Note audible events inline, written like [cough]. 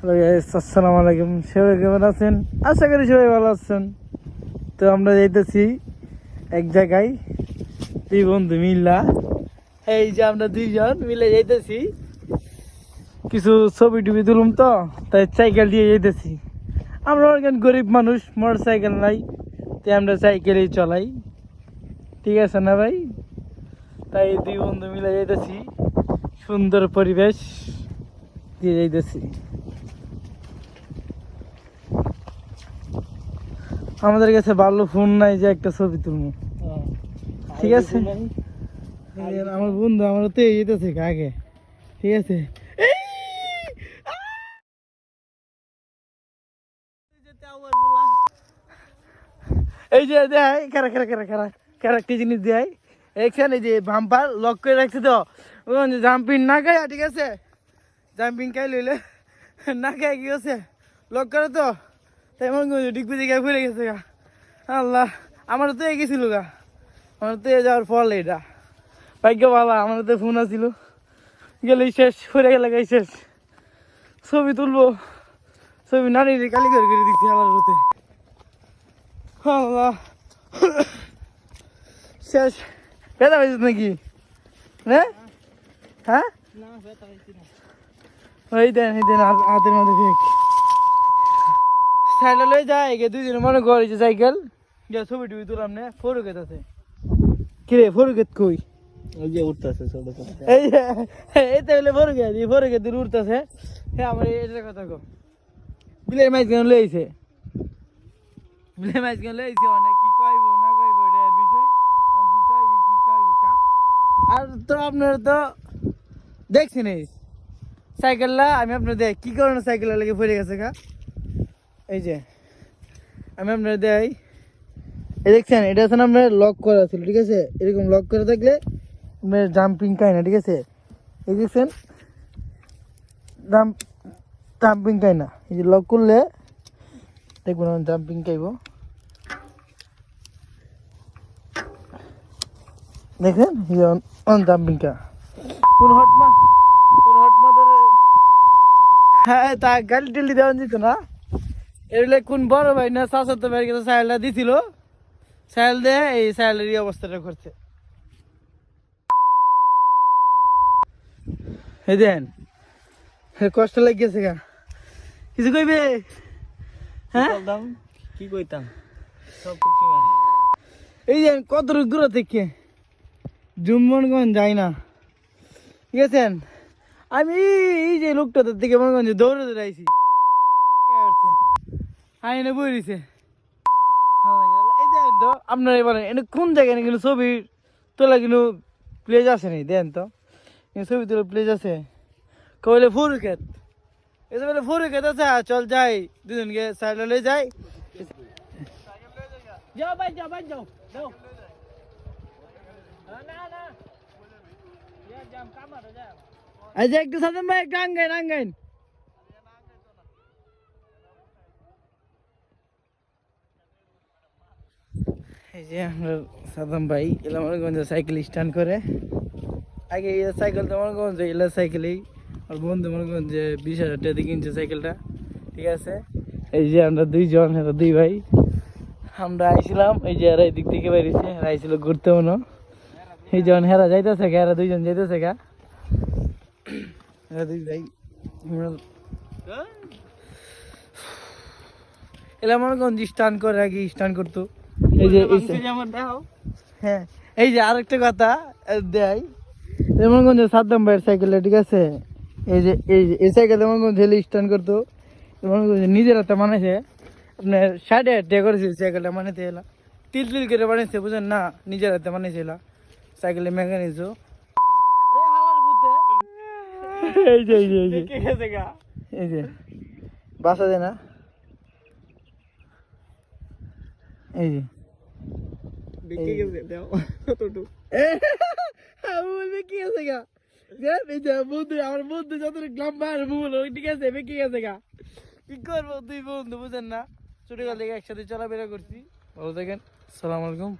Hello guys আসসালামু আলাইকুম। সবাই কেমন আছেন? আশা করি সবাই ভালো আছেন। তো আমরা যাইতেছি এক জায়গায়, দুই বন্ধু মিল্লা। এই যে আমরা দুইজন মিলে যাইতেছি। কিছু ছবি টবি তুলুম তো, তাই সাইকেল দিয়ে যাইতেছি। আমরা অনেক গরিব মানুষ মোটর সাইকেল নাই, তাই আমরা সাইকেলেই চলাই। ঠিক আছে না ভাই? তাই দুই বন্ধু মিলে যাইতেছি। সুন্দর পরিবেশ দিয়ে যাইতেছি। আমাদের কাছে ভালো ফোন নাই যে একটা ছবি তুলবো। ঠিক আছে? আমার বন্ধু আমার তো যেতেছে আগে। ঠিক আছে? এই! যে দেয় কারা কারা কারা কারা কারা একটা জিনিস দেয় এখানে যে বাম্পার লক করে রাখছে তো জাম্পিং না খায় ঠিক আছে? জাম্পিং খাই লইলে না খাই কি আছে লক করে তো? মনে করছি ডিগবি দিকে ঘুরে গেছে গা। আল্লাহ আমার তো গেছিল গা। আমার তো যাওয়ার ফল এটা। ভাগ্য বাবা আমার তো ফোন আসছিল গেলেই শেষ ঘুরে গেলে গাই শেষ। ছবি তুলবো। ছবি নারীর কালি করে করে দিচ্ছি আমার হতে আল্লাহ। শেষ। বেদা পাইছিস নাকি? হ্যাঁ? হ্যাঁ ওই দেন এই দেন হাতের মধ্যে সাইকেল লই যায় গে দুই দিন মনে করি যে সাইকেল। যা ছবি টবি তুলাম না ফরুকেত আছে। কিরে ফরুকেত কই? ওই যে উঠতেছে ছোট ছোট। এই এই তো হলে ফরুকেত এই ফরুকেত দূর উঠতেছে হ্যাঁ আমার এটার কথা কো বিলের মাছ কেন লইছে বিলের মাছ কেন লইছে অনেক কি কইব না কইব এটার বিষয়। কি কইবি কি কইবি কা? আর তো আপনার তো দেখছেন এই সাইকেলটা আমি আপনার দেখ কি কারণে সাইকেল লেগে পড়ে গেছে গা এই যে, আমি আপনার দেই এই দেখছেন, এটা আছে আপনার লক করা ছিল, ঠিক আছে? এরকম লক করে থাকলে আপনার জাম্পিং খায় না, ঠিক আছে? এই দেখছেন জাম্প জাম্পিং খায় না। এই যে লক করলে দেখবেন জাম্পিং খাইব দেখেন অন জাম্পিং কা কোন হট মা কোন হট মা ধরে হ্যাঁ তা গালি টেলি দেওয়া যেত না। এগুলো কোন বড় ভাই না শাসত ভাইয়ের কাছে সাইলটা দিছিল? সাইল দিয়ে এই সাইলের এই অবস্থাটা করছে। এই দেন কষ্ট লাগিয়েছে গা। কিছু কইবে? হ্যাঁ? কি কইতাম? সব এই যে কত দূর থেকে? জুম্মনগঞ্জ যাই না। ঠিক আছেন আমি এই যে লোকটাদের থেকে মনে করেন যে দৌড়ে দৌড়ে আইছি। আইনে বই রয়েছে এই দেখেন তো আপনারা বলেন, এনে কোন জায়গায় কিন্তু ছবি তোলা কিন্তু প্লেজ আছে নি? দেন তো। ছবি তোলা প্লেজ আছে। কইলে ফুরুকেত এটা বলে ফুরুকেত আছে চল যাই। দুজনকে সাইড লয়ে যাই। যাও ভাই যাও ভাই, যাও যাও। না না একটু ভাই, একটু আঙ্গাইন আঙ্গাইন। এই যে আমরা সাদাম ভাই, এলা করেন যে সাইকেল স্ট্যান্ড করে। আগে এই সাইকেল তো করেন এলা সাইকেলেই আর বন্ধু যে বিশ হাজার টাকা দিয়ে সাইকেলটা ঠিক আছে? এই যে আমরা দুইজন, এরা দুই ভাই। আমরা আইছিলাম, এই যে এরা এদিক থেকে বেরিয়েছে ঘুরতে মনো এই জন হেরা যাইতেছে গা, এরা দুইজন যাইতেছে গা। এরা দুই ভাই। আমরা- এলা মনে করেন স্টান করে আগে স্টান করতো। এই যে হ্যাঁ এই যে আরেকটা কথা দেয়। কোন সাদ্দাম ভাইয়ের সাইকেলটা ঠিক আছে? এই যে এই যে এই সাইকেল কোন ছেলে স্ট্যান্ড করতো। কোন নিজের হাতে বানাইছে। আপনার আট টাকা করেছে সাইকেলটা বানাইতে এলা। তিল তিল করে বানাইছে বুঝেন না? নিজের হাতে বানাইছে এলা। সাইকেলে মেকানিজও [laughs] এই যে এই যে এই যে। এই যে। বাসা দে না। এই যে। দেখে গেছে গা বন্ধু আমার বন্ধু যত ভুল ঠিক আছে বেঁকে গেছে গা কি করব দুই বন্ধু বুঝেন না ছোটকাল থেকে একসাথে চলাফেরা করছি ভালো থাকেন সালাম আলাইকুম